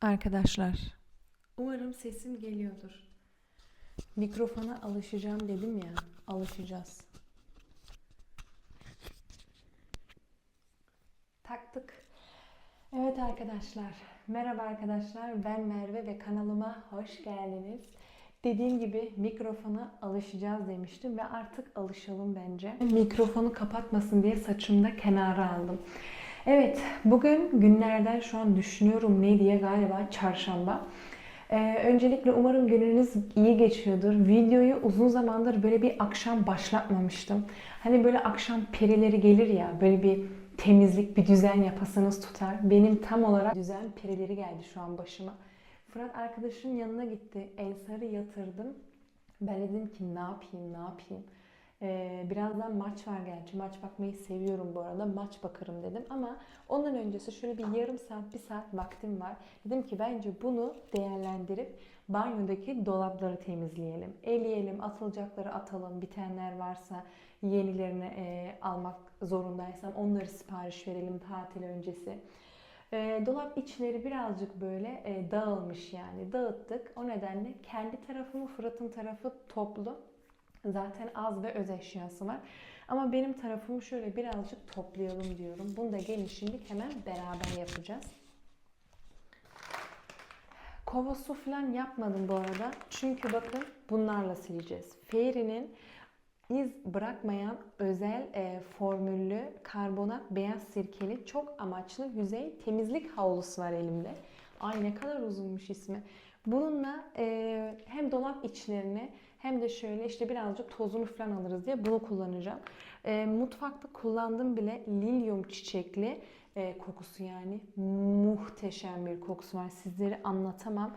Arkadaşlar, umarım sesim geliyordur. Mikrofona alışacağım dedim ya, alışacağız. Taktık. Evet arkadaşlar, merhaba arkadaşlar. Ben Merve ve kanalıma hoş geldiniz. Dediğim gibi mikrofona alışacağız demiştim ve artık alışalım bence. Mikrofonu kapatmasın diye saçımda kenara aldım. Evet, bugün günlerden şu an düşünüyorum ne diye galiba çarşamba. Ee, öncelikle umarım gününüz iyi geçiyordur. Videoyu uzun zamandır böyle bir akşam başlatmamıştım. Hani böyle akşam perileri gelir ya, böyle bir temizlik, bir düzen yapasınız tutar. Benim tam olarak düzen perileri geldi şu an başıma. Fırat arkadaşın yanına gitti. Ensar'ı yatırdım. Ben dedim ki ne yapayım, ne yapayım. Ee, birazdan maç var gerçi. Maç bakmayı seviyorum bu arada. Maç bakarım dedim ama ondan öncesi şöyle bir yarım saat, bir saat vaktim var. Dedim ki bence bunu değerlendirip banyodaki dolapları temizleyelim. Eleyelim, atılacakları atalım. Bitenler varsa yenilerini e, almak zorundaysam onları sipariş verelim tatil öncesi. E, dolap içleri birazcık böyle e, dağılmış yani dağıttık. O nedenle kendi tarafımı Fırat'ın tarafı toplu. Zaten az ve öz eşyası var. Ama benim tarafımı şöyle birazcık toplayalım diyorum. Bunu da gelin şimdi hemen beraber yapacağız. Kova su falan yapmadım bu arada. Çünkü bakın bunlarla sileceğiz. Fairy'nin iz bırakmayan özel e, formüllü karbonat beyaz sirkeli çok amaçlı yüzey temizlik havlusu var elimde. Ay ne kadar uzunmuş ismi. Bununla e, hem dolap içlerini hem de şöyle işte birazcık tozunu falan alırız diye bunu kullanacağım. E, mutfakta kullandığım bile lilyum çiçekli e, kokusu yani muhteşem bir kokusu var. Sizlere anlatamam.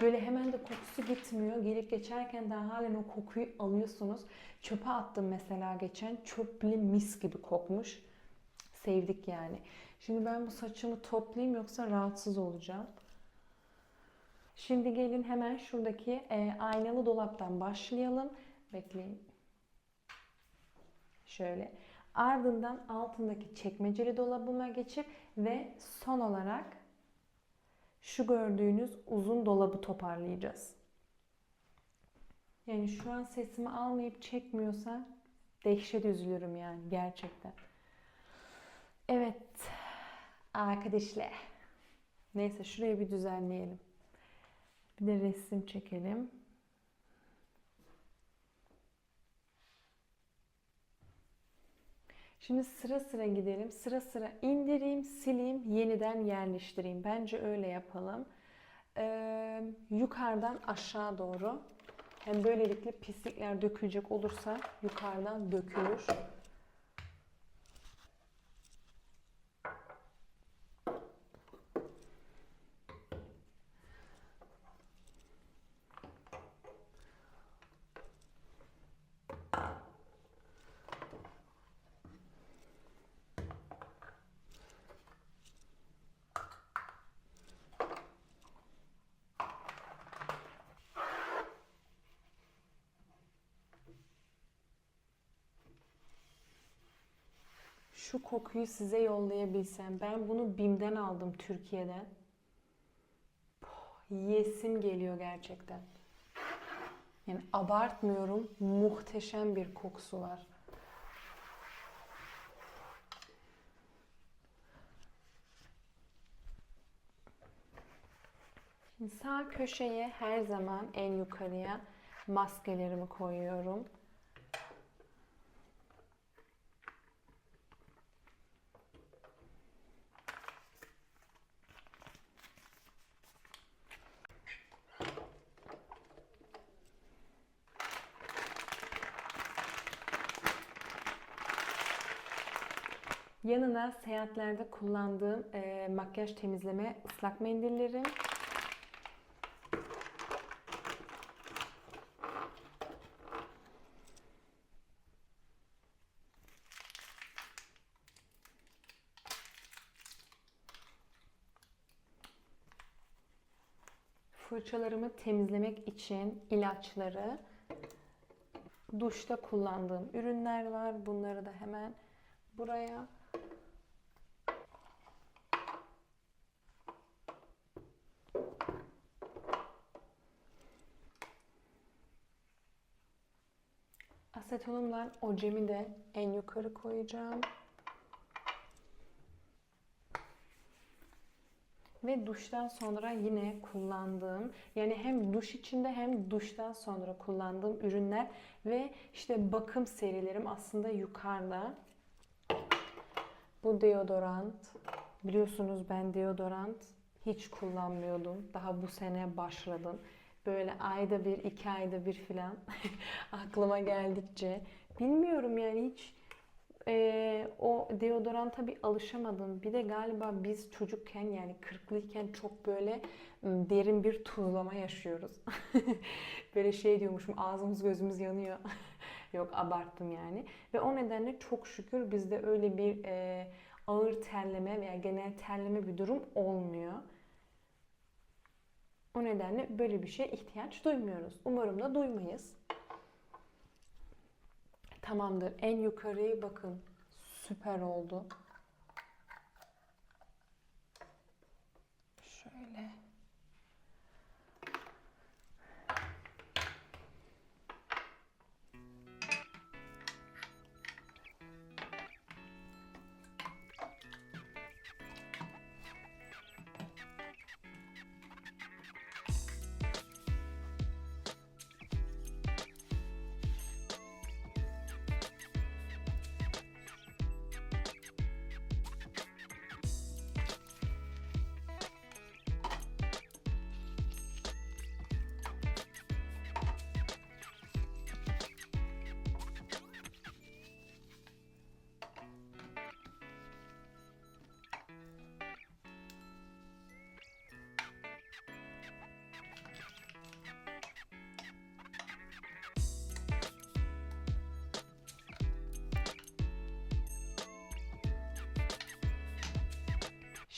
Böyle hemen de kokusu gitmiyor. Gelip geçerken daha halen o kokuyu alıyorsunuz. Çöpe attım mesela geçen. Çöp bile mis gibi kokmuş. Sevdik yani. Şimdi ben bu saçımı toplayayım yoksa rahatsız olacağım. Şimdi gelin hemen şuradaki e, aynalı dolaptan başlayalım. Bekleyin. Şöyle. Ardından altındaki çekmeceli dolabıma geçip ve son olarak şu gördüğünüz uzun dolabı toparlayacağız. Yani şu an sesimi almayıp çekmiyorsa dehşet üzülürüm yani gerçekten. Evet arkadaşlar. Neyse şurayı bir düzenleyelim. Bir de resim çekelim. Şimdi sıra sıra gidelim. Sıra sıra indireyim, sileyim, yeniden yerleştireyim. Bence öyle yapalım. Ee, yukarıdan aşağı doğru. Hem böylelikle pislikler dökülecek olursa yukarıdan dökülür. Şu kokuyu size yollayabilsem. Ben bunu BİM'den aldım Türkiye'den. Puh, Yesim geliyor gerçekten. Yani abartmıyorum. Muhteşem bir kokusu var. Şimdi sağ köşeye her zaman en yukarıya maskelerimi koyuyorum. Yanına seyahatlerde kullandığım e, makyaj temizleme ıslak mendillerim. Fırçalarımı temizlemek için ilaçları, duşta kullandığım ürünler var. Bunları da hemen buraya asetonumla ojemi de en yukarı koyacağım. Ve duştan sonra yine kullandığım yani hem duş içinde hem duştan sonra kullandığım ürünler ve işte bakım serilerim aslında yukarıda. Bu deodorant. Biliyorsunuz ben deodorant hiç kullanmıyordum. Daha bu sene başladım. Böyle ayda bir, iki ayda bir filan aklıma geldikçe. Bilmiyorum yani hiç e, o deodoranta bir alışamadım. Bir de galiba biz çocukken yani kırklıyken çok böyle derin bir tuzlama yaşıyoruz. böyle şey diyormuşum ağzımız gözümüz yanıyor. Yok abarttım yani. Ve o nedenle çok şükür bizde öyle bir e, ağır terleme veya genel terleme bir durum olmuyor. O nedenle böyle bir şeye ihtiyaç duymuyoruz. Umarım da duymayız. Tamamdır. En yukarıyı bakın. Süper oldu. Şöyle.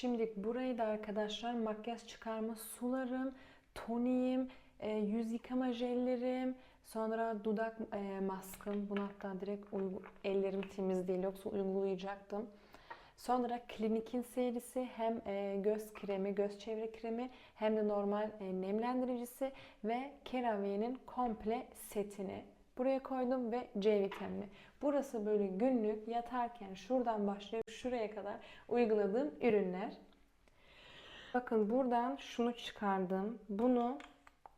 Şimdi burayı da arkadaşlar makyaj çıkarma sularım, toniğim, e, yüz yıkama jellerim, sonra dudak e, maskım. Bunu hatta direkt ellerim temiz değil yoksa uygulayacaktım. Sonra Klinik'in serisi hem e, göz kremi, göz çevre kremi hem de normal e, nemlendiricisi ve CeraVe'nin komple setini buraya koydum ve C vitamini. Burası böyle günlük yatarken şuradan başlayıp şuraya kadar uyguladığım ürünler. Bakın buradan şunu çıkardım. Bunu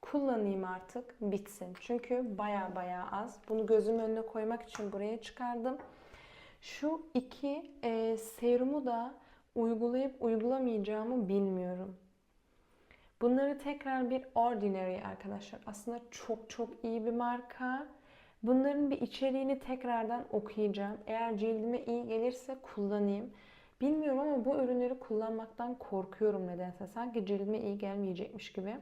kullanayım artık bitsin. Çünkü baya baya az. Bunu gözüm önüne koymak için buraya çıkardım. Şu iki e, serumu da uygulayıp uygulamayacağımı bilmiyorum. Bunları tekrar bir Ordinary arkadaşlar. Aslında çok çok iyi bir marka. Bunların bir içeriğini tekrardan okuyacağım. Eğer cildime iyi gelirse kullanayım. Bilmiyorum ama bu ürünleri kullanmaktan korkuyorum nedense. Sanki cildime iyi gelmeyecekmiş gibi.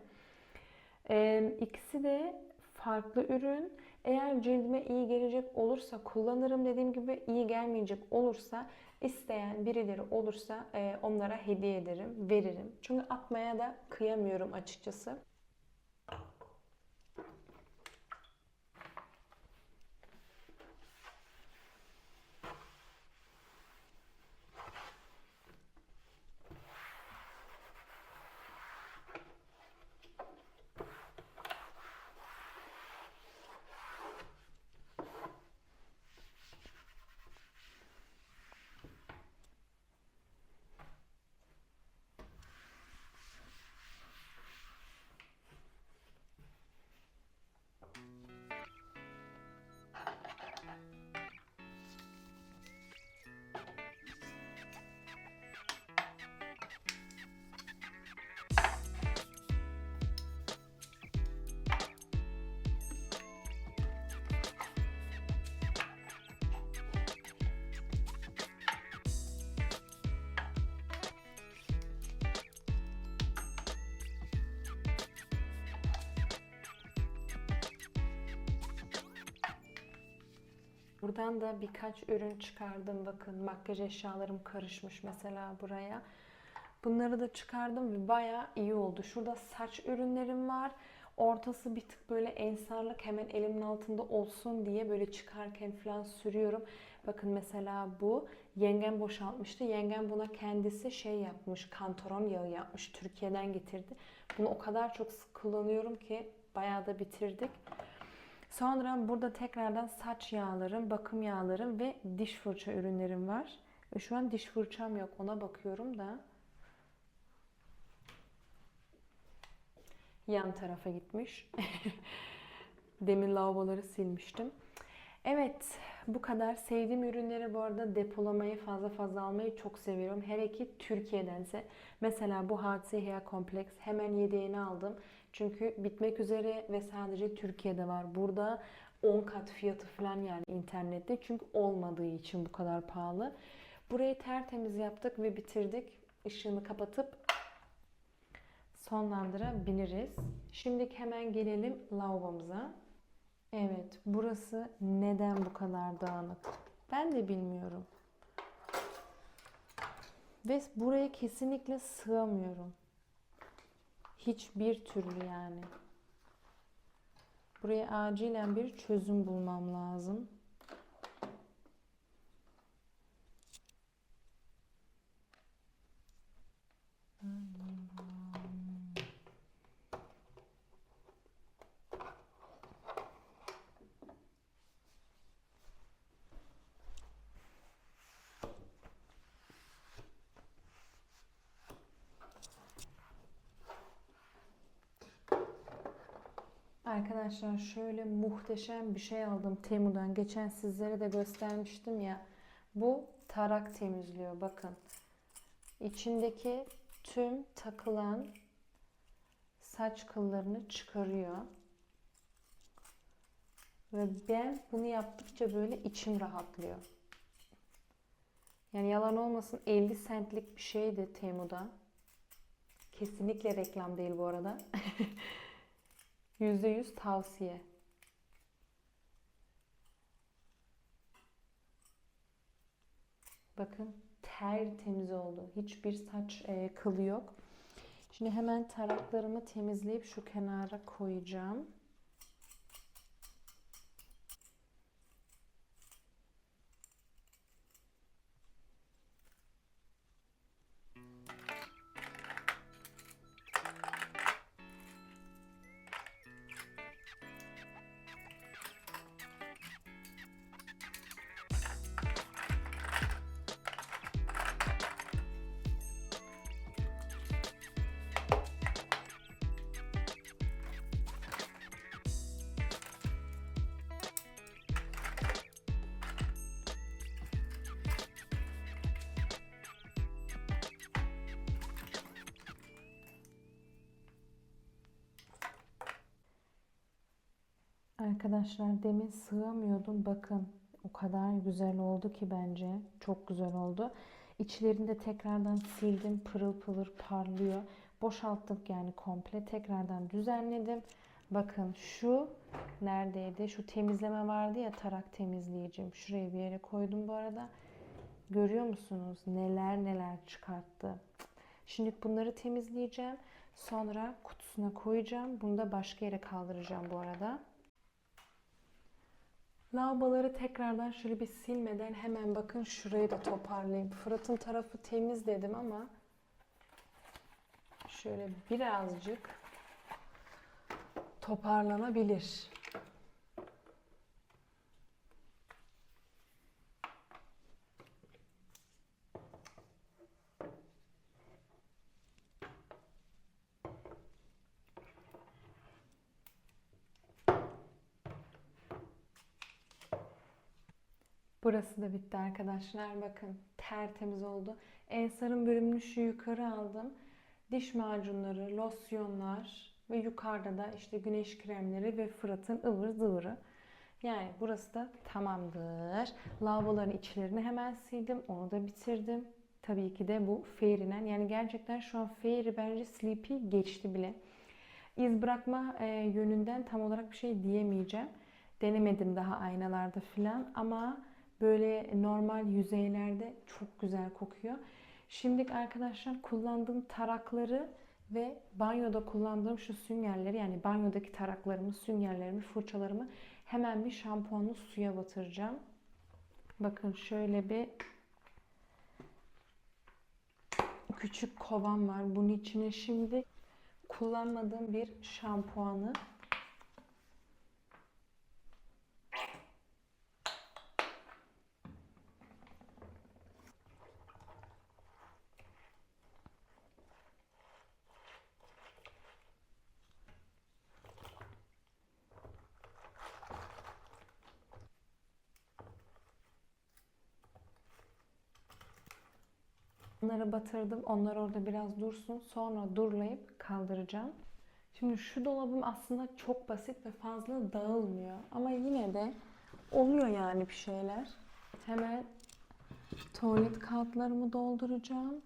Ee, ikisi de farklı ürün. Eğer cildime iyi gelecek olursa kullanırım. Dediğim gibi iyi gelmeyecek olursa isteyen birileri olursa e, onlara hediye ederim, veririm. Çünkü atmaya da kıyamıyorum açıkçası. Buradan da birkaç ürün çıkardım. Bakın makyaj eşyalarım karışmış mesela buraya. Bunları da çıkardım ve bayağı iyi oldu. Şurada saç ürünlerim var. Ortası bir tık böyle ensarlık hemen elimin altında olsun diye böyle çıkarken falan sürüyorum. Bakın mesela bu yengem boşaltmıştı. Yengem buna kendisi şey yapmış, kantaron yağı yapmış. Türkiye'den getirdi. Bunu o kadar çok kullanıyorum ki bayağı da bitirdik. Sonra burada tekrardan saç yağlarım, bakım yağlarım ve diş fırça ürünlerim var. Şu an diş fırçam yok. Ona bakıyorum da. Yan tarafa gitmiş. Demin lavaboları silmiştim. Evet, bu kadar. Sevdiğim ürünleri bu arada depolamayı fazla fazla almayı çok seviyorum. Hele ki Türkiye'dense. Mesela bu Hadise Hair Complex hemen yedeğini aldım. Çünkü bitmek üzere ve sadece Türkiye'de var. Burada 10 kat fiyatı falan yani internette. Çünkü olmadığı için bu kadar pahalı. Burayı tertemiz yaptık ve bitirdik. Işığını kapatıp sonlandırabiliriz. Şimdi hemen gelelim lavabomuza. Evet, burası neden bu kadar dağınık? Ben de bilmiyorum. Ve buraya kesinlikle sığamıyorum. Hiçbir türlü yani. Buraya acilen bir çözüm bulmam lazım. Arkadaşlar şöyle muhteşem bir şey aldım Temu'dan. Geçen sizlere de göstermiştim ya. Bu tarak temizliyor. Bakın. İçindeki tüm takılan saç kıllarını çıkarıyor. Ve ben bunu yaptıkça böyle içim rahatlıyor. Yani yalan olmasın 50 centlik bir şeydi Temu'da. Kesinlikle reklam değil bu arada. %100 tavsiye. Bakın tertemiz oldu. Hiçbir saç e, kılı yok. Şimdi hemen taraklarımı temizleyip şu kenara koyacağım. Arkadaşlar demin sığamıyordum. Bakın o kadar güzel oldu ki bence. Çok güzel oldu. İçlerini de tekrardan sildim. Pırıl pırıl parlıyor. Boşalttık yani komple. Tekrardan düzenledim. Bakın şu neredeydi? Şu temizleme vardı ya tarak temizleyicim. Şuraya bir yere koydum bu arada. Görüyor musunuz? Neler neler çıkarttı. Şimdi bunları temizleyeceğim. Sonra kutusuna koyacağım. Bunu da başka yere kaldıracağım bu arada. Lavaboları tekrardan şöyle bir silmeden hemen bakın şurayı da toparlayayım. Fırat'ın tarafı temiz dedim ama şöyle birazcık toparlanabilir. Burası da bitti arkadaşlar. Bakın tertemiz oldu. Ensar'ın bölümünü şu yukarı aldım. Diş macunları, losyonlar ve yukarıda da işte güneş kremleri ve Fırat'ın ıvır zıvırı. Yani burası da tamamdır. Lavaboların içlerini hemen sildim. Onu da bitirdim. Tabii ki de bu Fairy'nen. Yani gerçekten şu an Fairy bence Sleepy geçti bile. İz bırakma e, yönünden tam olarak bir şey diyemeyeceğim. Denemedim daha aynalarda filan ama böyle normal yüzeylerde çok güzel kokuyor. Şimdi arkadaşlar kullandığım tarakları ve banyoda kullandığım şu süngerleri yani banyodaki taraklarımı, süngerlerimi, fırçalarımı hemen bir şampuanlı suya batıracağım. Bakın şöyle bir küçük kovam var. Bunun içine şimdi kullanmadığım bir şampuanı Onları batırdım. Onlar orada biraz dursun. Sonra durlayıp kaldıracağım. Şimdi şu dolabım aslında çok basit ve fazla dağılmıyor. Ama yine de oluyor yani bir şeyler. Hemen tuvalet kağıtlarımı dolduracağım.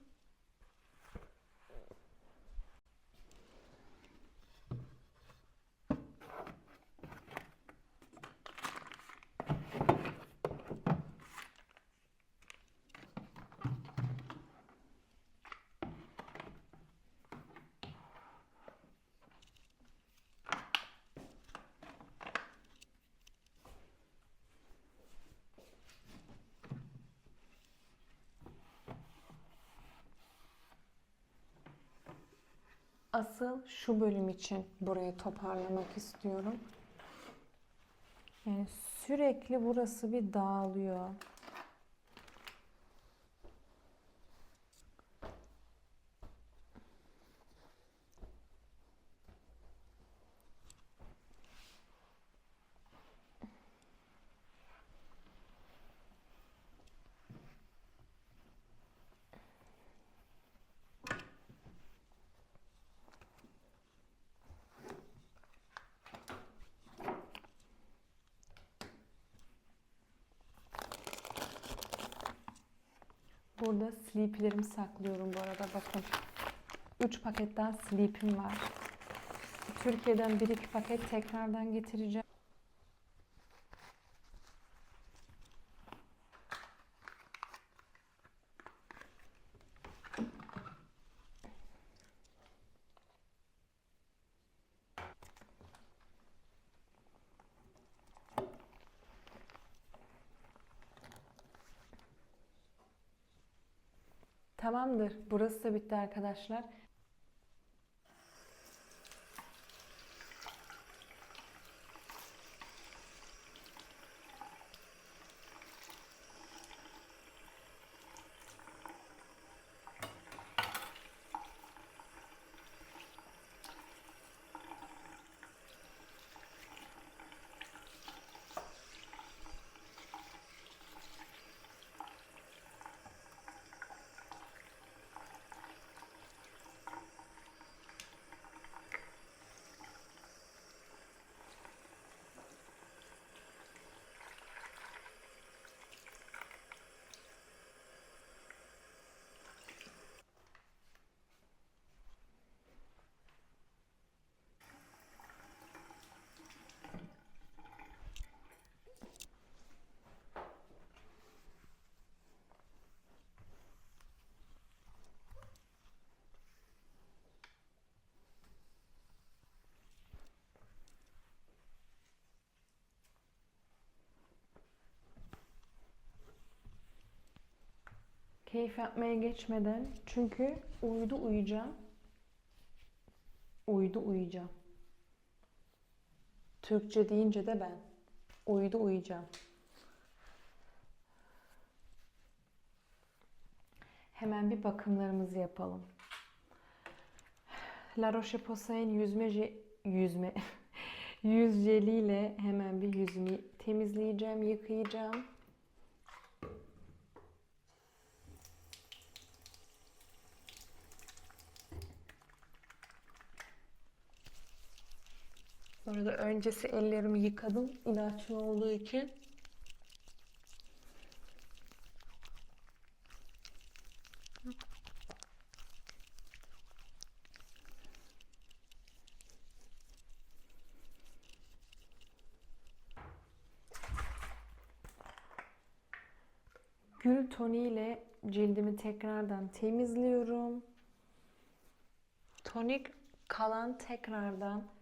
Asıl şu bölüm için burayı toparlamak istiyorum. Yani sürekli burası bir dağılıyor. Burada sleepy'lerimi saklıyorum bu arada bakın. 3 paketten sleep'im var. Türkiye'den 1-2 paket tekrardan getireceğim. Tamamdır. Burası da bitti arkadaşlar. Keyif yapmaya geçmeden çünkü uyudu uyuyacağım. Uyudu uyuyacağım. Türkçe deyince de ben. Uyudu uyuyacağım. Hemen bir bakımlarımızı yapalım. La Roche-Posay'ın yüzme yüzme yüz jeliyle hemen bir yüzümü temizleyeceğim, yıkayacağım. Sonra da öncesi ellerimi yıkadım ilaçlı olduğu için. Gül toniğiyle cildimi tekrardan temizliyorum. Tonik kalan tekrardan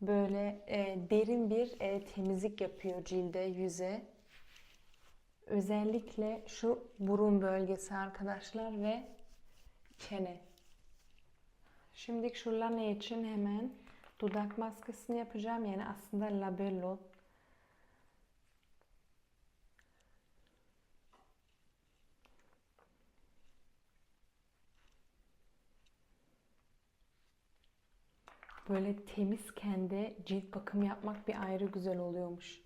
böyle e, derin bir e, temizlik yapıyor cilde, yüze. Özellikle şu burun bölgesi arkadaşlar ve çene. Şimdi şu için hemen dudak maskesini yapacağım. Yani aslında labello. Böyle temizken de cilt bakımı yapmak bir ayrı güzel oluyormuş.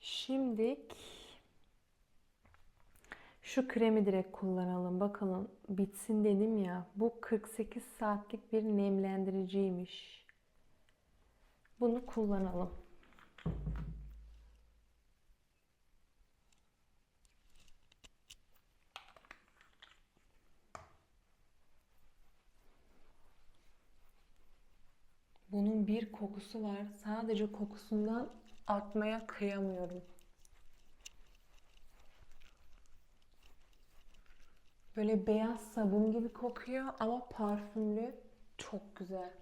Şimdi Şu kremi direkt kullanalım. Bakalım bitsin dedim ya. Bu 48 saatlik bir nemlendiriciymiş. Bunu kullanalım. Bunun bir kokusu var. Sadece kokusundan atmaya kıyamıyorum. Böyle beyaz sabun gibi kokuyor ama parfümlü. Çok güzel.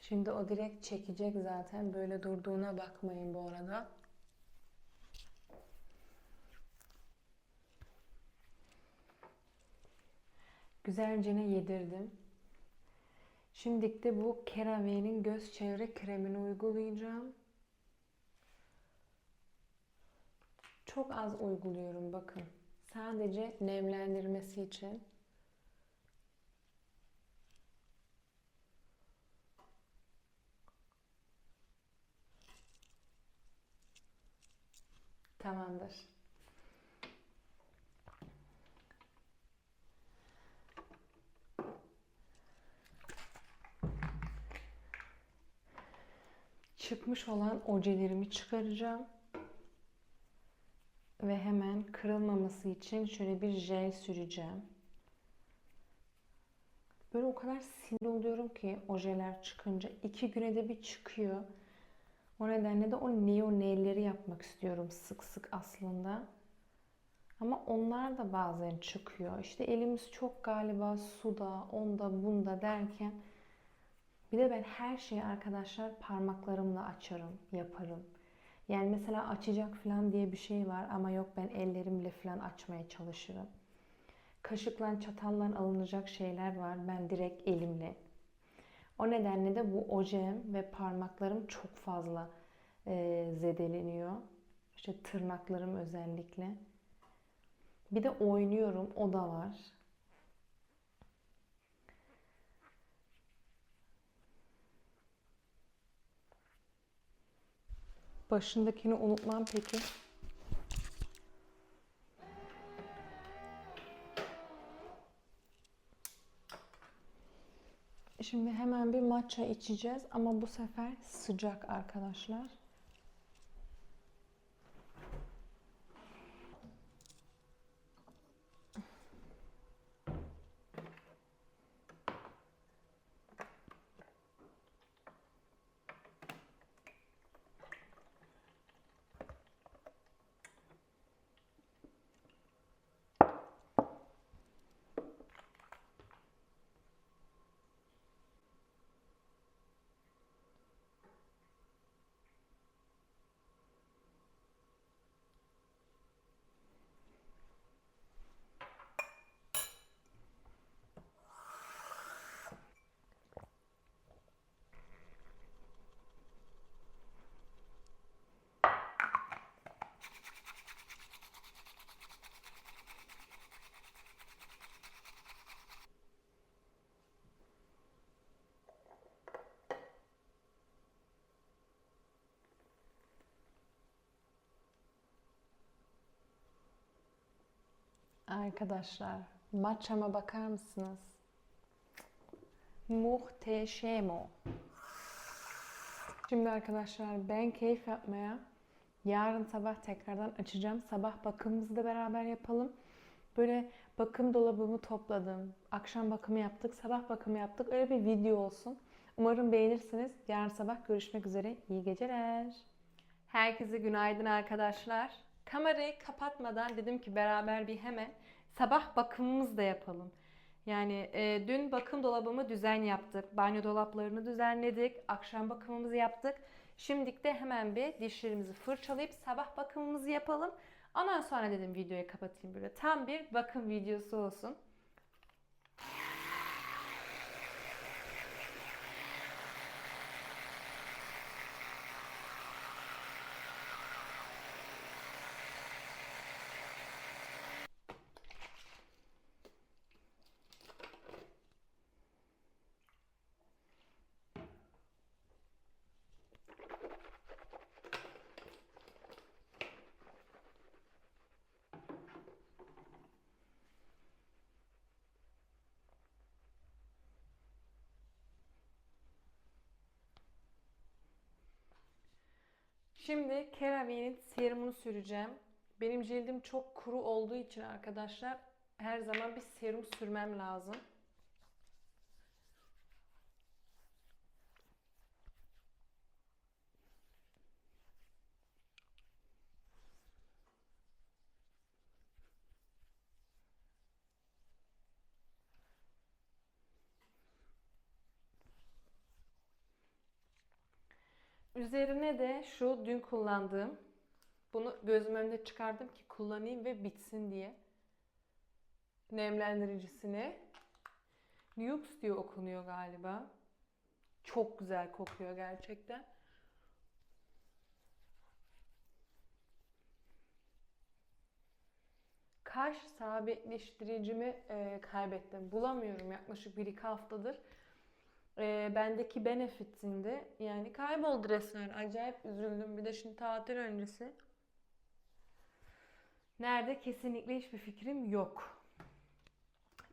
Şimdi o direkt çekecek zaten. Böyle durduğuna bakmayın bu arada. Güzelce yedirdim. Şimdi de bu CeraVe'nin göz çevre kremini uygulayacağım. Çok az uyguluyorum bakın. Sadece nemlendirmesi için. Tamamdır. Çıkmış olan ojelerimi çıkaracağım. Ve hemen kırılmaması için şöyle bir jel süreceğim. Böyle o kadar sinir oluyorum ki ojeler çıkınca. iki güne de bir çıkıyor. O nedenle de o neo nail'leri yapmak istiyorum sık sık aslında. Ama onlar da bazen çıkıyor. İşte elimiz çok galiba suda, onda, bunda derken bir de ben her şeyi arkadaşlar parmaklarımla açarım, yaparım. Yani mesela açacak falan diye bir şey var ama yok ben ellerimle falan açmaya çalışırım. Kaşıkla çatalla alınacak şeyler var. Ben direkt elimle. O nedenle de bu ojem ve parmaklarım çok fazla e, zedeleniyor. İşte tırnaklarım özellikle. Bir de oynuyorum. O da var. Başındakini unutmam peki. Şimdi hemen bir matcha içeceğiz ama bu sefer sıcak arkadaşlar. Arkadaşlar matchama bakar mısınız? Muhteşem o. Şimdi arkadaşlar ben keyif yapmaya yarın sabah tekrardan açacağım. Sabah bakımımızı da beraber yapalım. Böyle bakım dolabımı topladım. Akşam bakımı yaptık, sabah bakımı yaptık. Öyle bir video olsun. Umarım beğenirsiniz. Yarın sabah görüşmek üzere. İyi geceler. Herkese günaydın arkadaşlar. Kamerayı kapatmadan dedim ki beraber bir hemen sabah bakımımızı da yapalım. Yani e, dün bakım dolabımı düzen yaptık. Banyo dolaplarını düzenledik. Akşam bakımımızı yaptık. Şimdilik de hemen bir dişlerimizi fırçalayıp sabah bakımımızı yapalım. Ondan sonra dedim videoyu kapatayım böyle. Tam bir bakım videosu olsun. Şimdi CeraVe'nin serumunu süreceğim. Benim cildim çok kuru olduğu için arkadaşlar her zaman bir serum sürmem lazım. Üzerine de şu dün kullandığım bunu gözüm önünde çıkardım ki kullanayım ve bitsin diye. Nemlendiricisini. Nux diye okunuyor galiba. Çok güzel kokuyor gerçekten. Kaş sabitleştiricimi e, kaybettim. Bulamıyorum yaklaşık 1-2 haftadır. E, bendeki Benefit'inde yani kayboldu resmen. Acayip üzüldüm. Bir de şimdi tatil öncesi. Nerede? Kesinlikle hiçbir fikrim yok.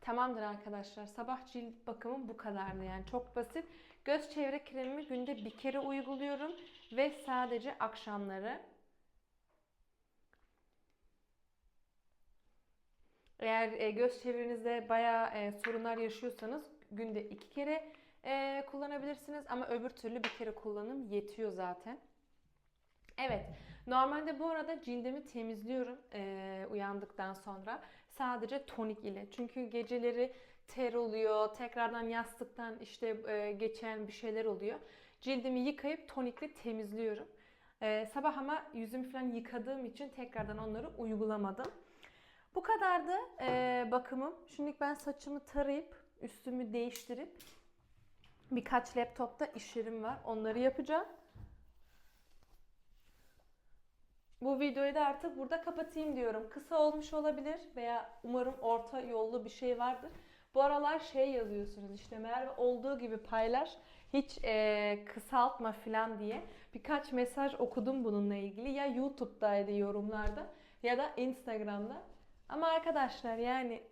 Tamamdır arkadaşlar. Sabah cilt bakımım bu kadardı yani çok basit. Göz çevre kremimi günde bir kere uyguluyorum ve sadece akşamları. Eğer e, göz çevrenizde bayağı e, sorunlar yaşıyorsanız günde iki kere e, kullanabilirsiniz ama öbür türlü bir kere kullanım yetiyor zaten. Evet, normalde bu arada cildimi temizliyorum e, uyandıktan sonra. Sadece tonik ile. Çünkü geceleri ter oluyor, tekrardan yastıktan işte e, geçen bir şeyler oluyor. Cildimi yıkayıp tonikle temizliyorum. E, sabah ama yüzümü falan yıkadığım için tekrardan onları uygulamadım. Bu kadardı e, bakımım. Şimdi ben saçımı tarayıp üstümü değiştirip birkaç laptopta işlerim var. Onları yapacağım. Bu videoyu da artık burada kapatayım diyorum. Kısa olmuş olabilir veya umarım orta yollu bir şey vardır. Bu aralar şey yazıyorsunuz işte Merve olduğu gibi paylaş hiç e, kısaltma falan diye. Birkaç mesaj okudum bununla ilgili. Ya YouTube'daydı yorumlarda ya da Instagram'da. Ama arkadaşlar yani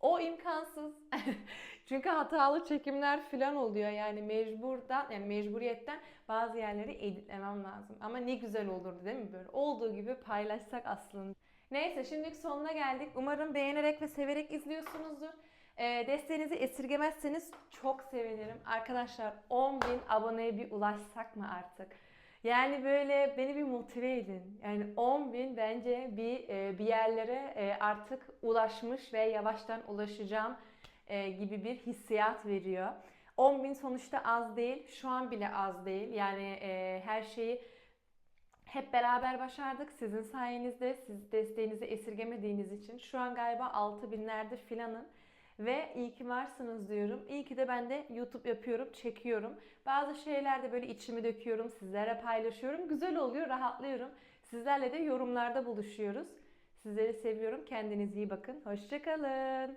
o imkansız. Çünkü hatalı çekimler falan oluyor. Yani mecburdan, yani mecburiyetten bazı yerleri editlemem lazım. Ama ne güzel olurdu değil mi böyle? Olduğu gibi paylaşsak aslında. Neyse şimdilik sonuna geldik. Umarım beğenerek ve severek izliyorsunuzdur. E, desteğinizi esirgemezseniz çok sevinirim. Arkadaşlar 10.000 aboneye bir ulaşsak mı artık? Yani böyle beni bir motive edin. Yani 10 bin bence bir e, bir yerlere e, artık ulaşmış ve yavaştan ulaşacağım e, gibi bir hissiyat veriyor. 10 bin sonuçta az değil. Şu an bile az değil. Yani her şeyi hep beraber başardık. Sizin sayenizde, siz desteğinizi esirgemediğiniz için. Şu an galiba 6 binlerde filanın. Ve iyi ki varsınız diyorum. İyi ki de ben de YouTube yapıyorum, çekiyorum. Bazı şeylerde böyle içimi döküyorum, sizlere paylaşıyorum. Güzel oluyor, rahatlıyorum. Sizlerle de yorumlarda buluşuyoruz. Sizleri seviyorum. Kendinize iyi bakın. Hoşçakalın.